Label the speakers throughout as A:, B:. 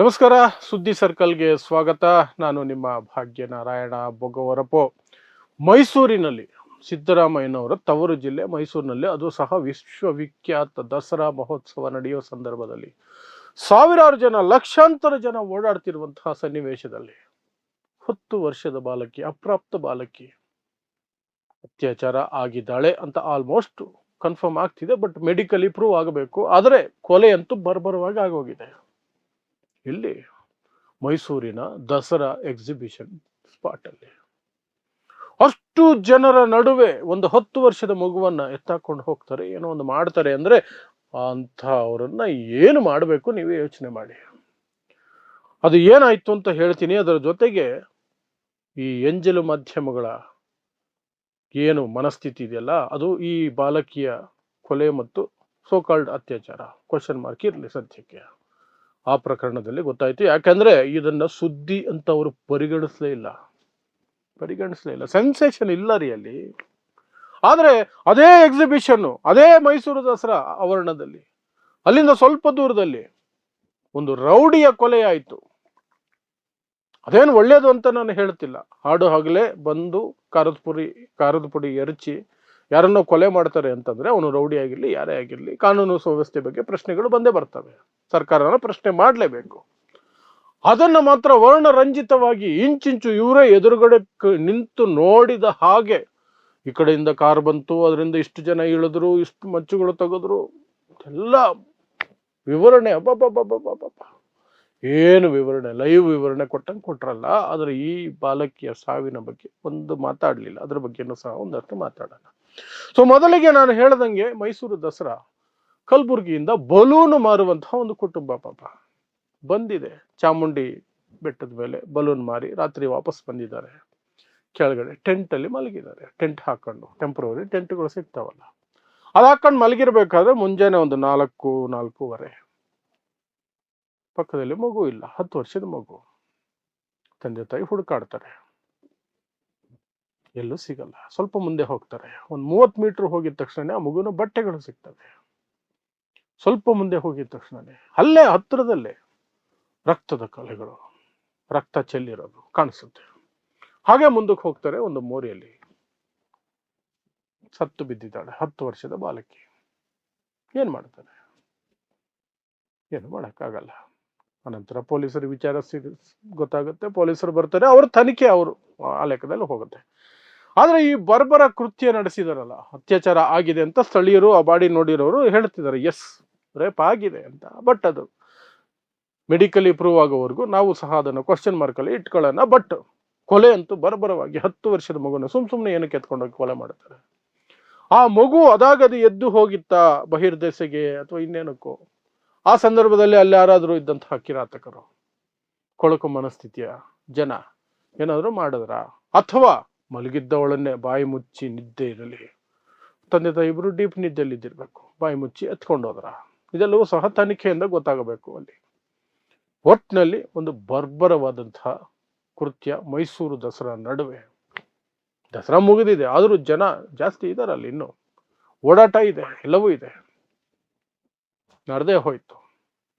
A: ನಮಸ್ಕಾರ, ಸುದ್ದಿ ಸರ್ಕಲ್ಗೆ ಸ್ವಾಗತ. ನಾನು ನಿಮ್ಮ ಭಾಗ್ಯನಾರಾಯಣ ಬೊಗವರಪೋ. ಮೈಸೂರಿನಲ್ಲಿ ಸಿದ್ದರಾಮಯ್ಯನವರ ತವರು ಜಿಲ್ಲೆ ಮೈಸೂರಿನಲ್ಲಿ, ಅದು ಸಹ ವಿಶ್ವವಿಖ್ಯಾತ ದಸರಾ ಮಹೋತ್ಸವ ನಡೆಯುವ ಸಂದರ್ಭದಲ್ಲಿ. ಸಾವಿರಾರು ಜನ, ಲಕ್ಷಾಂತರ ಜನ ಓಡಾಡ್ತಿರುವಂತಹ ಸನ್ನಿವೇಶದಲ್ಲಿ. ಹತ್ತು ವರ್ಷದ ಬಾಲಕಿ, ಅಪ್ರಾಪ್ತ ಬಾಲಕಿ ಅತ್ಯಾಚಾರ ಆಗಿದ್ದಾಳೆ ಅಂತ ಆಲ್ಮೋಸ್ಟ್ ಕನ್ಫರ್ಮ್ ಆಗ್ತಿದೆ, ಬಟ್ ಮೆಡಿಕಲಿ ಪ್ರೂವ್ ಆಗಬೇಕು. ಆದರೆ ಕೊಲೆ ಅಂತೂ ಬರ್ಬರವಾಗಿ ಆಗೋಗಿದೆ. ಇಲ್ಲಿ ಮೈಸೂರಿನ ದಸರಾ ಎಕ್ಸಿಬಿಷನ್ ಸ್ಪಾಟ್ ಅಲ್ಲಿ. ಅಷ್ಟು ಜನರ ನಡುವೆ ಒಂದು ಹತ್ತು ವರ್ಷದ ಮಗುವನ್ನ ಎತ್ತಾಕೊಂಡು ಹೋಗ್ತಾರೆ, ಏನೋ ಒಂದು ಮಾಡ್ತಾರೆ ಅಂದ್ರೆ ಅಂತ ಅವರನ್ನ ಏನು ಮಾಡಬೇಕು ನೀವೇ ಯೋಚನೆ ಮಾಡಿ. ಅದು ಏನಾಯ್ತು ಅಂತ ಹೇಳ್ತೀನಿ, ಅದರ ಜೊತೆಗೆ ಈ ಎಂಜಲು ಮಾಧ್ಯಮಗಳ ಏನು ಮನಸ್ಥಿತಿ ಇದೆಯಲ್ಲ, ಅದು ಈ ಬಾಲಕಿಯ ಕೊಲೆ ಮತ್ತು ಸೋಕಾಲ್ಡ್ ಅತ್ಯಾಚಾರ ಕ್ವಶನ್ ಮಾರ್ಕ್ ಇರಲಿ ಸದ್ಯಕ್ಕೆ. ಆ ಪ್ರಕರಣದಲ್ಲಿ ಗೊತ್ತಾಯ್ತು. ಯಾಕಂದ್ರೆ ಇದನ್ನ ಸುದ್ದಿ ಅಂತ ಅವರು ಪರಿಗಣಿಸಲೇ ಇಲ್ಲ. ಪರಿಗಣಿಸಲೇ ಇಲ್ಲ. ಸೆನ್ಸೇಷನ್ ಇಲ್ಲ ರೀ ಅಲ್ಲಿ. ಆದರೆ ಅದೇ ಎಕ್ಸಿಬಿಷನ್ ಅದೇ ಮೈಸೂರು ದಸರಾ ಆವರಣದಲ್ಲಿ, ಅಲ್ಲಿಂದ ಸ್ವಲ್ಪ ದೂರದಲ್ಲಿ ಒಂದು ರೌಡಿಯ ಕೊಲೆ ಆಯಿತು. ಅದೇನು ಒಳ್ಳೇದು ಅಂತ ನಾನು ಹೇಳ್ತಿಲ್ಲ. ಹಾಡು ಹಗಲೇ ಬಂದು ಖಾರದ ಪುಡಿ ಖಾರದ ಪುಡಿ ಎರಚಿ ಯಾರನ್ನೋ ಕೊಲೆ ಮಾಡ್ತಾರೆ ಅಂತಂದ್ರೆ ಅವನು ರೌಡಿ ಆಗಿರ್ಲಿ, ಯಾರೇ ಆಗಿರ್ಲಿ, ಕಾನೂನು ಸುವ್ಯವಸ್ಥೆ ಬಗ್ಗೆ ಪ್ರಶ್ನೆಗಳು ಬಂದೇ ಬರ್ತವೆ. ಸರ್ಕಾರನ ಪ್ರಶ್ನೆ ಮಾಡಲೇಬೇಕು. ಅದನ್ನ ಮಾತ್ರ ವರ್ಣರಂಜಿತವಾಗಿ ಇಂಚಿಂಚು ಇವರೇ ಎದುರುಗಡೆ ನಿಂತು ನೋಡಿದ ಹಾಗೆ ಈ ಕಡೆಯಿಂದ ಕಾರ್ ಬಂತು, ಅದರಿಂದ ಇಷ್ಟು ಜನ ಇಳಿದ್ರು, ಇಷ್ಟು ಮಚ್ಚುಗಳು ತೆಗೆದ್ರು, ಎಲ್ಲ ವಿವರಣೆ ಅಬ್ಬಬ್ಬಬ್ಬಬ್ಬಬ್ಬ ಏನು ವಿವರಣೆ, ಲೈವ್ ವಿವರಣೆ ಕೊಟ್ಟಂಗೆ ಕೊಟ್ರಲ್ಲ, ಆದರೆ ಈ ಬಾಲಕಿಯ ಸಾವಿನ ಬಗ್ಗೆ ಒಂದು ಮಾತಾಡಲಿಲ್ಲ. ಅದ್ರ ಬಗ್ಗೆನೂ ಸಹ ಒಂದಷ್ಟು ಮಾತಾಡೋಣ. ಸೊ ಮೊದಲಿಗೆ ನಾನು ಹೇಳ್ದಂಗೆ ಮೈಸೂರು ದಸರಾ ಕಲಬುರಗಿಯಿಂದ ಬಲೂನು ಮಾರುವಂತಹ ಒಂದು ಕುಟುಂಬ ಪಾಪ. ಬಂದಿದೆ. ಚಾಮುಂಡಿ ಬೆಟ್ಟದ ಮೇಲೆ ಬಲೂನ್ ಮಾರಿ ರಾತ್ರಿ ವಾಪಸ್ ಬಂದಿದ್ದಾರೆ. ಕೆಳಗಡೆ ಟೆಂಟ್ ಅಲ್ಲಿ ಮಲಗಿದ್ದಾರೆ. ಟೆಂಟ್ ಹಾಕೊಂಡು ಟೆಂಪ್ರವರಿ ಟೆಂಟ್ಗಳು ಸಿಗ್ತಾವಲ್ಲ. ಅದು ಹಾಕೊಂಡು ಮಲಗಿರ್ಬೇಕಾದ್ರೆ ಮುಂಜಾನೆ ಒಂದು ನಾಲ್ಕು, ನಾಲ್ಕೂವರೆ. ಪಕ್ಕದಲ್ಲಿ ಮಗು ಇಲ್ಲ, ಹತ್ತು ವರ್ಷದ ಮಗು. ತಂದೆ ತಾಯಿ ಹುಡುಕಾಡ್ತಾರೆ. ಎಲ್ಲೂ ಸಿಗಲ್ಲ, ಸ್ವಲ್ಪ ಮುಂದೆ ಹೋಗ್ತಾರೆ. ಒಂದು ಮೂವತ್ತು ಮೀಟರ್ ಹೋಗಿದ ತಕ್ಷಣ ಆ ಮಗುವಿನ ಬಟ್ಟೆಗಳು ಸಿಗ್ತವೆ. ಸ್ವಲ್ಪ ಮುಂದೆ ಹೋಗಿದ ತಕ್ಷಣನೇ, ಅಲ್ಲೇ ಹತ್ತಿರದಲ್ಲೇ ರಕ್ತದ ಕಲೆಗಳು, ರಕ್ತ ಚೆಲ್ಲಿರೋದು ಕಾಣಿಸುತ್ತೆ. ಹಾಗೆ ಮುಂದಕ್ಕೆ ಹೋಗ್ತಾರೆ ಒಂದು ಮೋರಿಯಲ್ಲಿ. ಸತ್ತು ಬಿದ್ದಿದ್ದಾಳೆ, ಹತ್ತು ವರ್ಷದ ಬಾಲಕಿ. ಏನ್ ಮಾಡ್ತಾರೆ? ಏನು ಮಾಡಕ್ಕಾಗಲ್ಲ. ಅನಂತರ ಪೊಲೀಸರು ವಿಚಾರ ಗೊತ್ತಾಗುತ್ತೆ. ಪೊಲೀಸರು ಬರ್ತಾರೆ. ಅವ್ರ ತನಿಖೆ ಅವರು ಆ ಲೆಕ್ಕದಲ್ಲಿ ಹೋಗುತ್ತೆ. ಆದರೆ ಈ ಬರ್ಬರ ಕೃತ್ಯ ನಡೆಸಿದಾರಲ್ಲ, ಅತ್ಯಾಚಾರ ಆಗಿದೆ ಅಂತ ಸ್ಥಳೀಯರು ಆ ಬಾಡಿ ನೋಡಿರೋರು ಹೇಳ್ತಿದ್ದಾರೆ. ಎಸ್, ರೇಪ್ ಆಗಿದೆ ಅಂತ. ಬಟ್ ಅದು ಮೆಡಿಕಲಿ ಪ್ರೂವ್ ಆಗೋವರೆಗೂ ನಾವು ಸಹ ಅದನ್ನು ಕ್ವಶನ್ ಮಾರ್ಕಲ್ಲಿ ಇಟ್ಕೊಳ್ಳೋಣ. ಬಟ್ ಕೊಲೆ ಅಂತೂ ಬರ್ಬರವಾಗಿ ಹತ್ತು ವರ್ಷದ ಮಗುನ ಸುಮ್ ಸುಮ್ಮನೆ ಏನಕ್ಕೆ ಎತ್ಕೊಂಡೋಗಿ ಕೊಲೆ ಮಾಡ್ತಾರೆ? ಆ ಮಗು ಅದಾಗದು ಎದ್ದು ಹೋಗಿತ್ತಾ ಬಹಿರ್ದೆಸೆಗೆ ಅಥವಾ ಇನ್ನೇನಕ್ಕೋ? ಆ ಸಂದರ್ಭದಲ್ಲಿ ಅಲ್ಲಿ ಯಾರಾದರೂ ಇದ್ದಂತಹ ಕಿರಾತಕರು, ಕೊಳಕು ಮನಸ್ಥಿತಿಯ ಜನ ಏನಾದರೂ ಮಾಡಿದ್ರ? ಅಥವಾ ಮಲಗಿದ್ದವಳನ್ನೇ ಬಾಯಿ ಮುಚ್ಚಿ ನಿದ್ದೆ ಇರಲಿ, ತಂದೆ ತಾಯಿ ಇಬ್ಬರು ಡೀಪ್ ನಿದ್ದೆಯಲ್ಲಿ ಇದ್ದಿರ್ಬೇಕು, ಬಾಯಿ ಮುಚ್ಚಿ ಎತ್ಕೊಂಡು ಹೋದ್ರ? ಇದೆಲ್ಲವೂ ಸಹ ತನಿಖೆಯಿಂದ ಗೊತ್ತಾಗಬೇಕು ಅಲ್ಲಿ. ಒಟ್ಟಿನಲ್ಲಿ ಒಂದು ಬರ್ಬರವಾದಂತಹ ಕೃತ್ಯ ಮೈಸೂರು ದಸರಾ ನಡುವೆ. ದಸರಾ ಮುಗಿದಿದೆ, ಆದರೂ ಜನ ಜಾಸ್ತಿ ಇದ್ದಾರೆ ಅಲ್ಲಿ ಇನ್ನು. ಓಡಾಟ ಇದೆ, ಎಲ್ಲವೂ ಇದೆ. ನಡೆದೇ ಹೋಯ್ತು.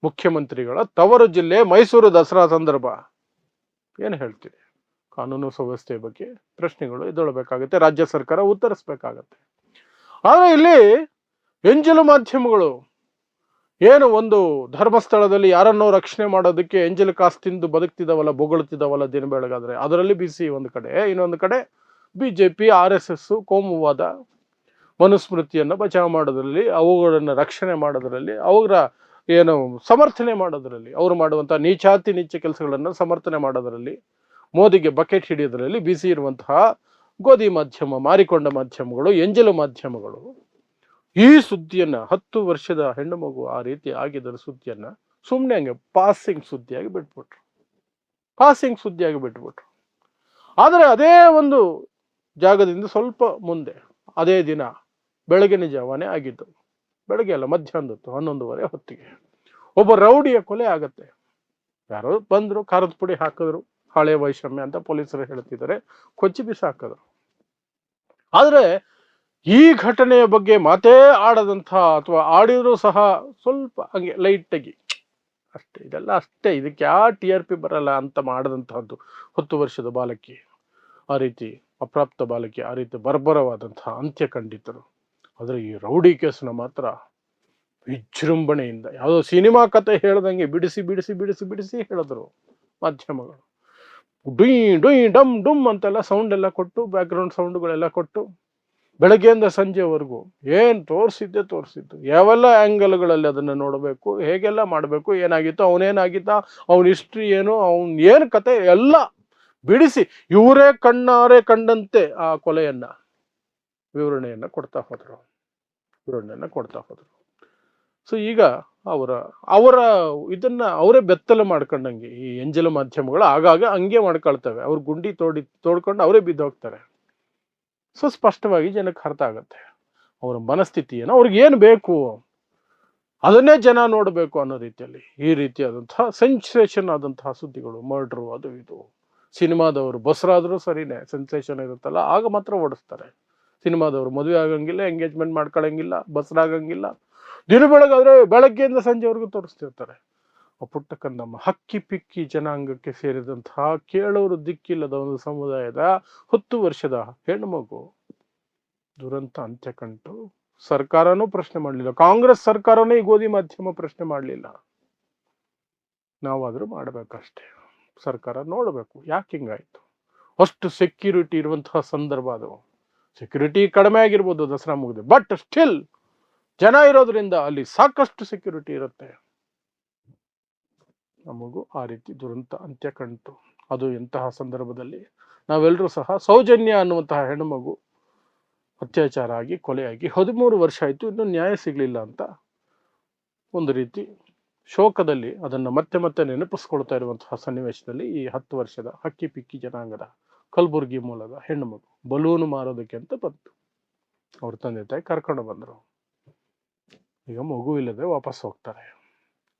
A: ಮುಖ್ಯಮಂತ್ರಿಗಳ ತವರು ಜಿಲ್ಲೆ ಮೈಸೂರು ದಸರಾ ಸಂದರ್ಭ. ಏನು ಹೇಳ್ತೀರಿ? ಕಾನೂನು ಸುವ್ಯವಸ್ಥೆ ಬಗ್ಗೆ ಪ್ರಶ್ನೆಗಳು ಎದ್ದೇಳಬೇಕಾಗುತ್ತೆ, ರಾಜ್ಯ ಸರ್ಕಾರ ಉತ್ತರಿಸ್ಬೇಕಾಗತ್ತೆ. ಆದರೆ ಇಲ್ಲಿ ಎಂಜಲು ಮಾಧ್ಯಮಗಳು ಏನು ಒಂದು ಧರ್ಮಸ್ಥಳದಲ್ಲಿ ಯಾರನ್ನೋ ರಕ್ಷಣೆ ಮಾಡೋದಕ್ಕೆ ಎಂಜಲು ಕಾಸು ತಿಂದು ಬದುಕ್ತಿದ್ದಾವಲ್ಲ ಬೊಗಳ್ತಿದಾವಲ್ಲ ದಿನ ಬೆಳಗಾದ್ರೆ, ಅದರಲ್ಲಿ ಬಿಸಿ ಒಂದು ಕಡೆ, ಇನ್ನೊಂದು ಕಡೆ B J P R S S ಕೋಮುವಾದ ಮನುಸ್ಮೃತಿಯನ್ನು ಬಚಾವ್ ಮಾಡೋದ್ರಲ್ಲಿ, ಅವುಗಳನ್ನು ರಕ್ಷಣೆ ಮಾಡೋದ್ರಲ್ಲಿ ಅವರ ಏನು ಸಮರ್ಥನೆ ಮಾಡೋದರಲ್ಲಿ, ಅವರು ಮಾಡುವಂಥ ನೀಚಾತಿ ನೀಚ ಕೆಲಸಗಳನ್ನು ಸಮರ್ಥನೆ ಮಾಡೋದರಲ್ಲಿ, ಮೋದಿಗೆ ಬಕೆಟ್ ಹಿಡಿಯೋದರಲ್ಲಿ ಬಿಸಿ ಇರುವಂತಹ ಗೋಧಿ ಮಾಧ್ಯಮ, ಮಾರಿಕೊಂಡ ಮಾಧ್ಯಮಗಳು, ಎಂಜಲು ಮಾಧ್ಯಮಗಳು, ಈ ಸುದ್ದಿಯನ್ನ ಹತ್ತು ವರ್ಷದ ಹೆಣ್ಣು ಮಗು ಆ ರೀತಿ ಆಗಿದ್ದರ ಸುದ್ದಿಯನ್ನು ಸುಮ್ಮನೆ ಹಂಗೆ ಪಾಸಿಂಗ್ ಸುದ್ದಿಯಾಗಿ ಬಿಟ್ಬಿಟ್ರು. ಪಾಸಿಂಗ್ ಸುದ್ದಿಯಾಗಿ ಬಿಟ್ಬಿಟ್ರು. ಆದರೆ ಅದೇ ಒಂದು ಜಾಗದಿಂದ ಸ್ವಲ್ಪ ಮುಂದೆ, ಅದೇ ದಿನ ಬೆಳಗಿನ ಜಾವನೇ ಆಗಿದ್ದು. ಬೆಳಗ್ಗೆ ಅಲ್ಲ ಮಧ್ಯಾಹ್ನದತ್ತು ಹನ್ನೊಂದುವರೆ ಹೊತ್ತಿಗೆ. ಒಬ್ಬ ರೌಡಿಯ ಕೊಲೆ ಆಗತ್ತೆ. ಯಾರೋ ಬಂದ್ರು, ಖಾರದ ಪುಡಿ ಹಾಕಿದ್ರು, ಹಳೆ ವೈಷಮ್ಯ ಅಂತ ಪೊಲೀಸರು ಹೇಳ್ತಿದ್ದಾರೆ. ಕೊಚ್ಚಿ ಬಿಸಾಕಿದ್ರು ಆದ್ರೆ ಈ ಘಟನೆಯ ಬಗ್ಗೆ ಮಾತೇ ಆಡದಂಥ ಅಥವಾ ಆಡಿದ್ರು ಸಹ ಸ್ವಲ್ಪ ಹಂಗೆ ಲೈಟಾಗಿ. ಅಷ್ಟೇ, ಇದೆಲ್ಲ ಅಷ್ಟೇ. ಇದಕ್ಕೆ ಯಾವ ಟಿ ಆರ್ ಪಿ ಬರಲ್ಲ ಅಂತ ಮಾಡಿದಂಥದ್ದು ಹತ್ತು ವರ್ಷದ ಬಾಲಕಿ. ಆ ರೀತಿ ಅಪ್ರಾಪ್ತ ಬಾಲಕಿ, ಆ ರೀತಿ ಬರ್ಬರವಾದಂತಹ ಅಂತ್ಯ ಕಂಡಿತರು ಆದರೆ ಈ ರೌಡಿ ಕೇಸ್ನ ಮಾತ್ರ ವಿಜೃಂಭಣೆಯಿಂದ ಯಾವುದೋ ಸಿನಿಮಾ ಕತೆ ಹೇಳ್ದಂಗೆ ಬಿಡಿಸಿ ಬಿಡಿಸಿ ಬಿಡಿಸಿ ಬಿಡಿಸಿ ಹೇಳಿದ್ರು ಮಾಧ್ಯಮಗಳು. ಡುಯಿ ಡುಯಿ, ಡಮ್, ಡುಮ್ ಅಂತೆಲ್ಲ ಸೌಂಡ್ ಎಲ್ಲ ಕೊಟ್ಟು ಬ್ಯಾಕ್ಗ್ರೌಂಡ್ ಸೌಂಡ್ಗಳೆಲ್ಲ ಕೊಟ್ಟು, ಬೆಳಗ್ಗೆಯಿಂದ ಸಂಜೆವರೆಗೂ ಏನು ತೋರಿಸಿದ್ದೆ ತೋರಿಸಿದ್ದು. ಯಾವೆಲ್ಲ ಆ್ಯಂಗಲ್ಗಳಲ್ಲಿ ಅದನ್ನು ನೋಡಬೇಕು, ಹೇಗೆಲ್ಲ ಮಾಡಬೇಕು, ಏನಾಗಿತ್ತು, ಅವನೇನಾಗಿತ್ತ, ಅವನ ಹಿಸ್ಟ್ರಿ ಏನು, ಅವನ ಏನು ಕತೆ, ಎಲ್ಲ ಬಿಡಿಸಿ, ಇವರೇ ಕಣ್ಣಾರೆ ಕಂಡಂತೆ ಆ ಕೊಲೆಯನ್ನು, ವಿವರಣೆಯನ್ನು ಕೊಡ್ತಾ ಹೋದ್ರು. ವಿವರಣೆಯನ್ನ ಕೊಡ್ತಾ ಹೋದರು. ಸೊ ಈಗ ಅವರ ಅವರ ಇದನ್ನ ಅವರೇ ಬೆತ್ತಲೆ ಮಾಡ್ಕೊಂಡಂಗೆ ಈ ಎಂಜಲ ಮಾಧ್ಯಮಗಳು ಆಗಾಗ ಹಂಗೆ ಮಾಡ್ಕೊಳ್ತವೆ. ಅವ್ರ ಗುಂಡಿ ತೋಡಿ, ತೋಡ್ಕೊಂಡು ಅವರೇ ಬಿದ್ದೋಗ್ತಾರೆ. ಸೊ ಸ್ಪಷ್ಟವಾಗಿ ಜನಕ್ಕೆ ಅರ್ಥ ಆಗುತ್ತೆ. ಅವರ ಮನಸ್ಥಿತಿ ಏನು ಅವ್ರಿಗೆ ಏನು ಬೇಕು? ಅದನ್ನೇ ಜನ ನೋಡಬೇಕು ಅನ್ನೋ ರೀತಿಯಲ್ಲಿ ಈ ರೀತಿಯಾದಂತಹ ಸೆನ್ಸೇಷನ್ ಆದಂತಹ ಸುದ್ದಿಗಳು, ಮರ್ಡ್ರು ಅದು ಇದು. ಸಿನಿಮಾದವರು, ಬಸ್ರಾದರೂ ಸರಿನೇ, ಸೆನ್ಸೇಷನ್ ಇರುತ್ತಲ್ಲ, ಆಗ ಮಾತ್ರ ಓಡಿಸ್ತಾರೆ. ಸಿನಿಮಾದವರು ಮದುವೆ ಆಗಂಗಿಲ್ಲ ಎಂಗೇಜ್ಮೆಂಟ್ ಮಾಡ್ಕೊಳಂಗಿಲ್ಲ ಬಸ್ರಾಗಂಗಿಲ್ಲ ದಿನ ಬೆಳಗಾದ್ರೆ ಬೆಳಗ್ಗೆಯಿಂದ ಸಂಜೆವರೆಗೂ ತೋರಿಸ್ತಿರ್ತಾರೆ. ಪುಟ್ಟ ಹಕ್ಕಿ ಪಿಕ್ಕಿ ಜನಾಂಗಕ್ಕೆ ಸೇರಿದಂತಹ ಕೇಳೋರು ದಿಕ್ಕಿಲ್ಲದ ಒಂದು ಸಮುದಾಯದ ಹತ್ತು ವರ್ಷದ ಹೆಣ್ಣು ಮಗು. ದುರಂತ ಅಂತ್ಯ ಕಂಡು ಸರ್ಕಾರನೂ ಪ್ರಶ್ನೆ ಮಾಡಲಿಲ್ಲ. ಕಾಂಗ್ರೆಸ್ ಸರ್ಕಾರನೇ ಈ ಗೋಧಿ ಮಾಧ್ಯಮ ಪ್ರಶ್ನೆ ಮಾಡಲಿಲ್ಲ. ನಾವಾದ್ರೂ ಮಾಡ್ಬೇಕಷ್ಟೇ. ಸರ್ಕಾರ ನೋಡಬೇಕು, ಯಾಕೆ ಹಿಂಗಾಯ್ತು? ಅಷ್ಟು ಸೆಕ್ಯೂರಿಟಿ ಇರುವಂತಹ ಸಂದರ್ಭ ಅದು. ಸೆಕ್ಯೂರಿಟಿ ಕಡಿಮೆ ಆಗಿರ್ಬೋದು ದಸರಾ ಮುಗಿದು. ಬಟ್ ಸ್ಟಿಲ್ ಜನ ಇರೋದ್ರಿಂದ ಅಲ್ಲಿ ಸಾಕಷ್ಟು ಸೆಕ್ಯೂರಿಟಿ ಇರುತ್ತೆ. ನಮಗೂ ಆ ರೀತಿ ದುರಂತ ಅಂತ್ಯ ಕಂಡು ಅದು ಎಂತಹ ಸಂದರ್ಭದಲ್ಲಿ ನಾವೆಲ್ಲರೂ ಸಹ ಸೌಜನ್ಯ ಅನ್ನುವಂತಹ ಹೆಣ್ಣುಮಗು ಅತ್ಯಾಚಾರ ಆಗಿ ಕೊಲೆಯಾಗಿ ಹದಿಮೂರು ವರ್ಷ ಆಯಿತು, ಇನ್ನೂ ನ್ಯಾಯ ಸಿಗಲಿಲ್ಲ ಅಂತ ಒಂದು ರೀತಿ ಶೋಕದಲ್ಲಿ ಅದನ್ನು ಮತ್ತೆ ಮತ್ತೆ ನೆನಪಿಸ್ಕೊಳ್ತಾ ಇರುವಂತಹ ಸನ್ನಿವೇಶದಲ್ಲಿ ಈ ಹತ್ತು ವರ್ಷದ ಹಕ್ಕಿ ಪಿಕ್ಕಿ ಜನಾಂಗದ ಕಲಬುರ್ಗಿ ಮೂಲದ ಹೆಣ್ಣು ಮಗು ಬಲೂನು ಮಾರೋದಕ್ಕೆ ಅಂತ ಬಂತು. ಅವ್ರ ತಂದೆ ತಾಯಿ ಕರ್ಕೊಂಡು ಬಂದರು. ಈಗ ಮಗು ಇಲ್ಲದೆ ವಾಪಸ್ ಹೋಗ್ತಾರೆ.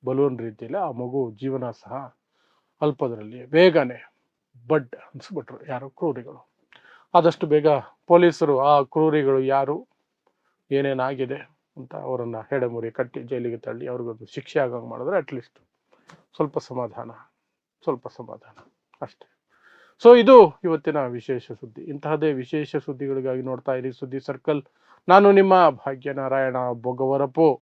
A: ಬಲೂನ್ ರೀತಿಯಲ್ಲಿ ಆ ಮಗು ಜೀವನ ಸಹ ಅಲ್ಪದರಲ್ಲಿ, ಬೇಗನೆ ಬಡ್ ಅನ್ಸ್ಬಿಟ್ರು ಯಾರು? ಕ್ರೂರಿಗಳು. ಆದಷ್ಟು ಬೇಗ ಪೊಲೀಸರು, ಆ ಕ್ರೂರಿಗಳು ಯಾರು? ಏನೇನಾಗಿದೆ ಅಂತ ಅವರನ್ನು ಹೆಡೆಮುರಿ ಕಟ್ಟಿ ಜೈಲಿಗೆ ತಳ್ಳಿ ಅವ್ರಿಗೊಂದು ಶಿಕ್ಷೆ ಆಗಂಗೆ ಮಾಡಿದ್ರೆ ಅಟ್ಲೀಸ್ಟ್ ಸ್ವಲ್ಪ ಸಮಾಧಾನ ಸ್ವಲ್ಪ ಸಮಾಧಾನ ಅಷ್ಟೇ. ಸೊ ಇದು ಇವತ್ತಿನ ವಿಶೇಷ ಸುದ್ದಿ. ಇಂತಹದೇ ವಿಶೇಷ ಸುದ್ದಿಗಳಿಗಾಗಿ ನೋಡ್ತಾ ಇರಿ. ಸುದ್ದಿ ಸರ್ಕಲ್. ನಾನು ನಿಮ್ಮ ಭಾಗ್ಯನಾರಾಯಣ ಬೊಗವರಪು